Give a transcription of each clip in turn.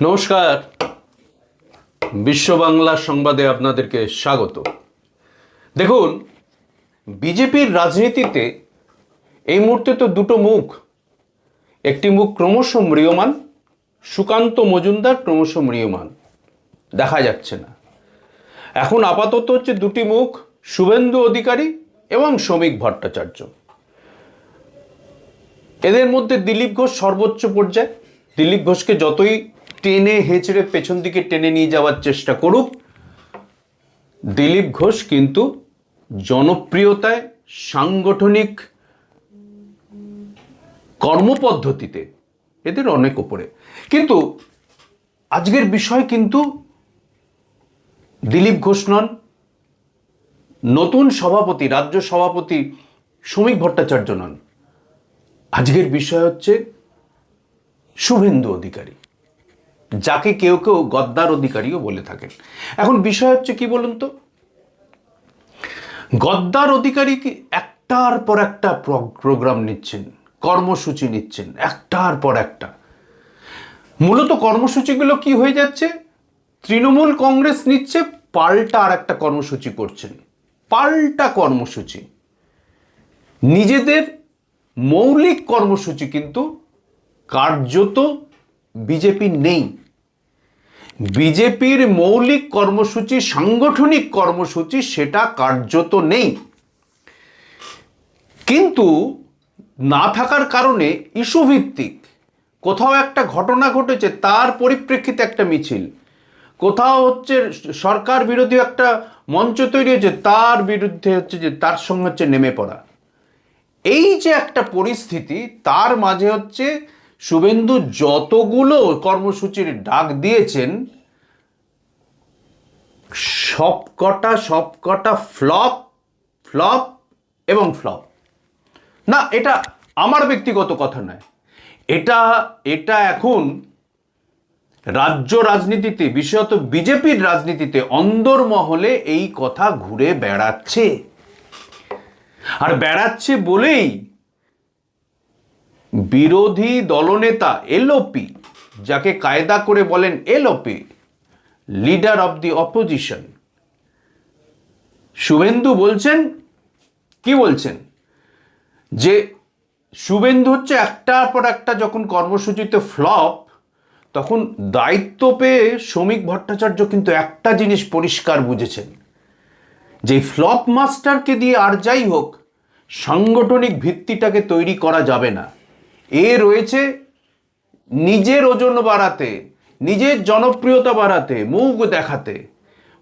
নমস্কার। বিশ্ব বাংলা সংবাদে আপনাদেরকে স্বাগত। দেখুন, বিজেপির রাজনীতিতে এই মুহূর্তে তো দুটো মুখ। একটি মুখ ক্রমশ ম্রিয়মান, সুকান্ত মজুমদার ক্রমশ ম্রিয়মান। দেখা যাচ্ছে না। এখন আপাতত হচ্ছে দুটি মুখ, শুভেন্দু অধিকারী এবং শ্রমিক ভট্টাচার্য। এদের মধ্যে দিলীপ ঘোষ সর্বোচ্চ পর্যায়ে। দিলীপ ঘোষকে যতই টেনে হেঁচড়ে পেছন দিকে টেনে নিয়ে যাওয়ার চেষ্টা করুক। দিলীপ ঘোষ কিন্তু জনপ্রিয়তায় সাংগঠনিক কর্মপদ্ধতিতে এদের অনেক ওপরে। কিন্তু আজকের বিষয় কিন্তু দিলীপ ঘোষ নন, নতুন সভাপতি, রাজ্য সভাপতি শ্রমিক ভট্টাচার্য নন। আজকের বিষয় হচ্ছে শুভেন্দু অধিকারী। যাকে কেউ কেউ গদ্দার অধিকারীও বলে থাকেন। এখন বিষয় হচ্ছে কি বলুন তো? গদ্দার অধিকারী কি একটার পর একটা প্রোগ্রাম নিচ্ছেন, কর্মসূচি নিচ্ছেন, একটার পর একটা? মূলত কর্মসূচিগুলো কি হয়ে যাচ্ছে? তৃণমূল কংগ্রেস নিচ্ছে, পাল্টা আর একটা কর্মসূচি করছেন। পাল্টা কর্মসূচি। নিজেদের মৌলিক কর্মসূচি কিন্তু কার্যত বিজেপি নেই। বিজেপির মৌলিক কর্মসূচি, সাংগঠনিক কর্মসূচি, সেটা কার্যত নেই। কিন্তু না থাকার কারণে ইস্যু ভিত্তিক কোথাও একটা ঘটনা ঘটেছে, তার পরিপ্রেক্ষিতে একটা মিছিল। কোথাও হচ্ছে সরকার বিরোধী একটা মঞ্চ তৈরি হয়েছে, তার বিরুদ্ধে হচ্ছে যে, তার সঙ্গে হচ্ছে নেমে পড়া। এই যে একটা পরিস্থিতি, তার মাঝে হচ্ছে শুভেন্দু যতগুলো কর্মসূচির ডাক দিয়েছেন, সবকটা সবকটা ফ্লপ ফ্লপ এবং ফ্লপ। না, এটা আমার ব্যক্তিগত কথা নয়। এটা এটা এখন রাজ্য রাজনীতিতে, বিশেষত বিজেপির রাজনীতিতে অন্দরমহলে এই কথা ঘুরে বেড়াচ্ছে। আর বেড়াচ্ছে বলেই বিরোধী দলনেতা এলওপি, যাকে কায়দা করে বলেন LOP, leader of the opposition. Suvendu বলছেন, কি বলছেন? যে শুভেন্দু হচ্ছে একটার পর একটা যখন কর্মসূচিতে ফ্লপ, তখন দায়িত্ব পেয়ে শ্রমিক ভট্টাচার্য কিন্তু একটা জিনিস পরিষ্কার বুঝেছেন। যে ফ্লপ মাস্টারকে দিয়ে আর যাই হোক, সাংগঠনিক ভিত্তিটাকে তৈরি করা যাবে না। এ রয়েছে নিজের ওজন বাড়াতে, নিজের জনপ্রিয়তা বাড়াতে, মুখ দেখাতে।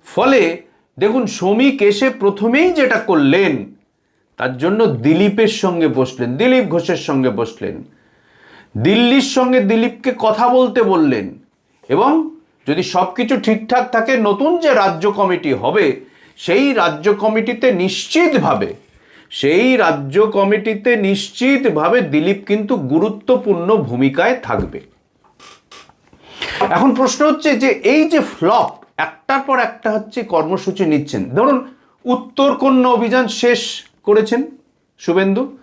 ফলে দেখুন, শ্রমিক এসে প্রথমেই যেটা করলেন, তার জন্য দিলীপের সঙ্গে বসলেন, দিলীপ ঘোষের সঙ্গে বসলেন। দিল্লির সঙ্গে দিলীপকে কথা বলতে বললেন এবং যদি সব কিছু ঠিকঠাক থাকে, নতুন যে রাজ্য কমিটি হবে, সেই রাজ্য কমিটিতে নিশ্চিতভাবে সেই রাজ্য কমিটিতে নিশ্চিতভাবে দিলীপ কিন্তু গুরুত্বপূর্ণ ভূমিকায় থাকবে। এখন প্রশ্ন হচ্ছে যে এই যে ফ্লপ, একটার পর একটা হচ্ছে কর্মসূচি নিচ্ছেন। ধরুন, উত্তর কন্যা অভিযান শেষ করেছেন? শুভেন্দু?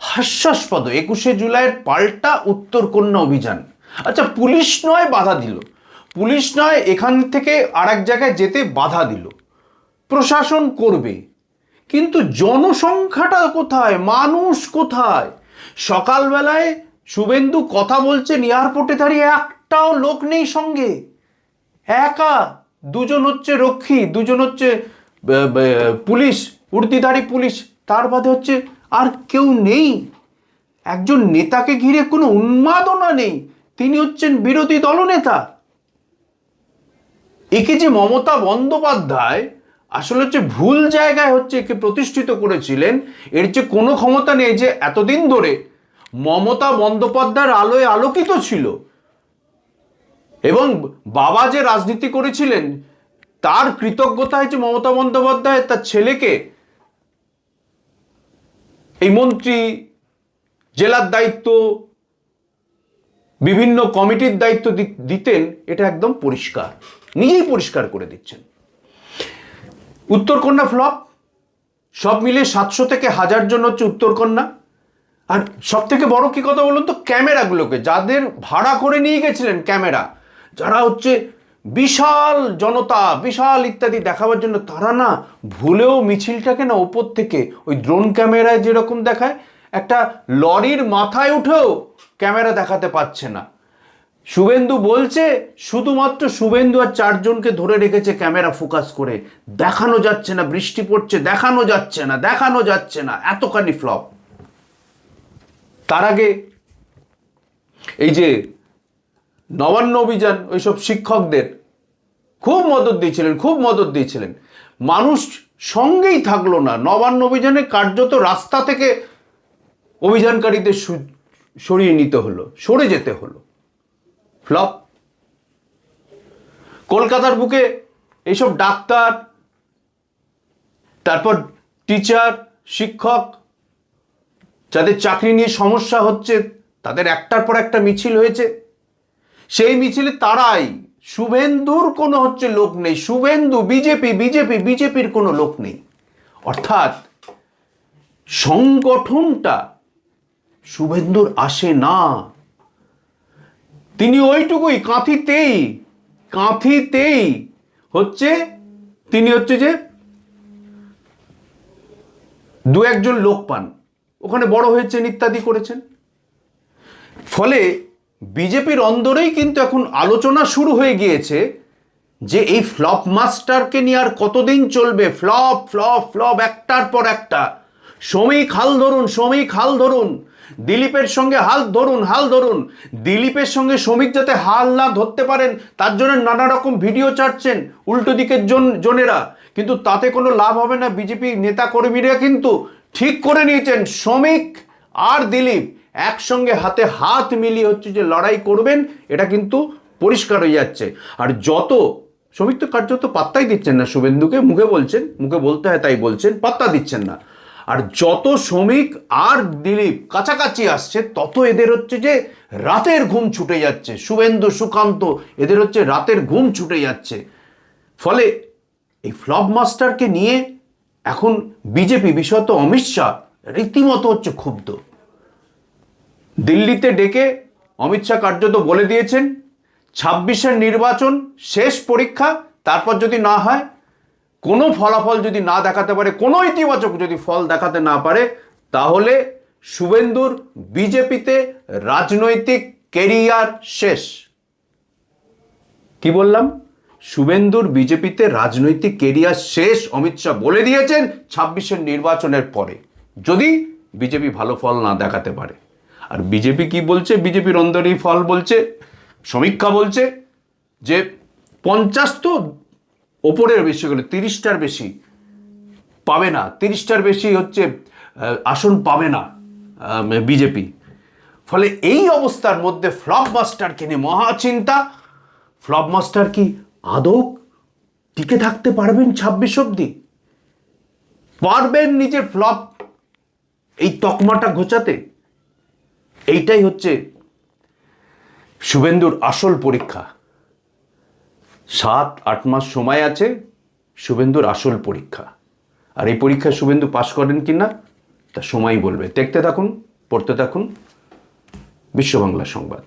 হাস্যাস্পদ, একুশে জুলাইয়ের পাল্টা উত্তর কন্যা অভিযান? আচ্ছা পুলিশ নয় বাধা দিল। পুলিশ নয় এখান থেকে আর জায়গায় যেতে বাধা দিল। প্রশাসন করবে কিন্তু জনসংখ্যাটা কোথায়? মানুষ কোথায়? সকালবেলায় শুভেন্দু কথা বলছেন এয়ারপোর্টে দাঁড়িয়ে একটাও লোক নেই সঙ্গে। একা। দুজন হচ্ছে রক্ষী, দুজন হচ্ছে পুলিশ উর্দিধারী পুলিশ। তার বাদে হচ্ছে আর কেউ নেই। একজন নেতাকে ঘিরে কোনো উন্মাদনা নেই। তিনি হচ্ছেন বিরোধী দলনেতা। একে যে মমতা বন্দ্যোপাধ্যায় আসলে হচ্ছে ভুল জায়গায় হচ্ছে একে প্রতিষ্ঠিত করেছিলেন, এর যে কোনো ক্ষমতা নেই যে এতদিন ধরে মমতা বন্দ্যোপাধ্যায়ের আলোয় আলোকিত ছিল। এবং বাবা যে রাজনীতি করেছিলেন, তার কৃতজ্ঞতা হচ্ছে মমতা বন্দ্যোপাধ্যায় তার ছেলেকে এই মন্ত্রী, জেলার দায়িত্ব, বিভিন্ন কমিটির দায়িত্ব দিতেন, এটা একদম পরিষ্কার। নিজেই পরিষ্কার করে দিচ্ছেন। উত্তরকন্যা ফ্লপ সব মিলে সাতশো থেকে হাজার জন হচ্ছে উত্তরকন্যা। আর সব থেকে বড় কি কথা বলুন তো? ক্যামেরাগুলোকে, যাদের ভাড়া করে নিয়ে গেছিলেন ক্যামেরা, যারা হচ্ছে বিশাল জনতা, বিশাল ইত্যাদি দেখাবার জন্য, তারা না ভুলেও মিছিলটাকে না ওপর থেকে ওই ড্রোন ক্যামেরায় যেরকম দেখায়, একটা লরির মাথায় উঠেও ক্যামেরা দেখাতে পারছে না। শুভেন্দু বলছে, শুধুমাত্র শুভেন্দু আর চারজনকে ধরে রেখেছে ক্যামেরা ফোকাস করে। দেখানো যাচ্ছে না, বৃষ্টি পড়ছে, দেখানো যাচ্ছে না, দেখানো যাচ্ছে না, এতখানি ফ্লপ। তার আগে এই যে নবান্ন অভিযান, ওইসব শিক্ষকদের খুব মদত দিয়েছিলেন, খুব মদত দিয়েছিলেন। মানুষ সঙ্গেই থাকল না। নবান্ন অভিযানে কার্যত রাস্তা থেকে অভিযানকারীদের সরিয়ে নিতে হলো, সরে যেতে হলো। ফ্লপ। কলকাতার বুকে এইসব ডাক্তার, তারপর টিচার, শিক্ষক, যাদের চাকরি নিয়ে সমস্যা হচ্ছে, তাদের একটার পর একটা মিছিল হয়েছে। সেই মিছিলে তারাই, শুভেন্দুর কোনো হচ্ছে লোক নেই, শুভেন্দু, বিজেপি বিজেপি, বিজেপির কোনো লোক নেই। অর্থাৎ সংগঠনটা শুভেন্দুর আসে না। তিনি ওইটুকুই, কাঁথিতেই কাঁথিতেই হচ্ছে, তিনি হচ্ছে যে দু একজন লোক পান। ওখানে বড় হয়েছেন, ইত্যাদি করেছেন। ফলে বিজেপির অন্দরেই কিন্তু এখন আলোচনা শুরু হয়ে গিয়েছে যে এই ফ্লপ মাস্টারকে নিয়ে আর কতদিন চলবে? ফ্লপ ফ্লপ ফ্লপ, একটার পর একটা। শ্রমিক হাল ধরুন শ্রমিক হাল ধরুন। দিলীপের সঙ্গে হাল ধরুন হাল ধরুন। দিলীপের সঙ্গে শ্রমিক যাতে হাল না ধরতে পারেন, তার জন্য নানা রকম ভিডিও ছাড়ছেন উল্টো দিকের জন জনেরা। কিন্তু তাতে কোনো লাভ হবে না বিজেপি নেতা কর্মীরা কিন্তু ঠিক করে নিয়েছেন। শ্রমিক আর দিলীপ একসঙ্গে হাতে হাত মিলিয়ে হচ্ছে যে লড়াই করবেন, এটা কিন্তু পরিষ্কার হয়ে যাচ্ছে। আর যত শ্রমিক তো কার্যত পাত্তাই দিচ্ছেন না, শুভেন্দুকে মুখে বলছেন, মুখে বলতে হয় তাই বলছেন, পাত্তা দিচ্ছেন না। আর যত শ্রমিক আর দিলীপ কাছাকাছি আসছে, তত এদের হচ্ছে যে রাতের ঘুম ছুটে যাচ্ছে। শুভেন্দু, সুকান্ত, এদের হচ্ছে রাতের ঘুম ছুটে যাচ্ছে। ফলে এই ফ্লপ মাস্টারকে নিয়ে এখন বিজেপি, বিশেষত অমিত শাহ, রীতিমতো হচ্ছে ক্ষুব্ধ। দিল্লিতে ডেকে অমিত শাহ কার্যত বলে দিয়েছেন, ছাব্বিশের নির্বাচন, শেষ পরীক্ষা, তারপর যদি না হয় কোনো ফলাফল যদি না দেখাতে পারে, কোনো ইতিবাচক যদি ফল দেখাতে না পারে, তাহলে শুভেন্দুর বিজেপিতে রাজনৈতিক কেরিয়ার শেষ। কি বললাম? শুভেন্দুর বিজেপিতে রাজনৈতিক কেরিয়ার শেষ, অমিত শাহ বলে দিয়েছেন ছাব্বিশের নির্বাচনের পরে। যদি বিজেপি ভালো ফল না দেখাতে পারে। আর বিজেপি কি বলছে? বিজেপির অন্দরেই ফল বলছে, সমীক্ষা বলছে যে পঞ্চাশ তো ওপরের বেশি গেলে তিরিশটার বেশি পাবে না। তিরিশটার বেশি হচ্ছে আসন পাবে না বিজেপি। ফলে এই অবস্থার মধ্যে ফ্লপ মাস্টারকে নিয়ে মহা চিন্তা? ফ্লপ মাস্টার কি আদৌ টিকে থাকতে পারবেন ছাব্বিশ অব্দি পারবেন নিজের ফ্লপ এই তকমাটা ঘোচাতে? এইটাই হচ্ছে শুভেন্দুর আসল পরীক্ষা। সাত, আট মাস সময় আছে শুভেন্দুর আসল পরীক্ষা। আর এই পরীক্ষায় শুভেন্দু পাশ করেন কি না, তা সময় বলবে। দেখতে থাকুন, পড়তে থাকুন। বিশ্ববাংলা সংবাদ।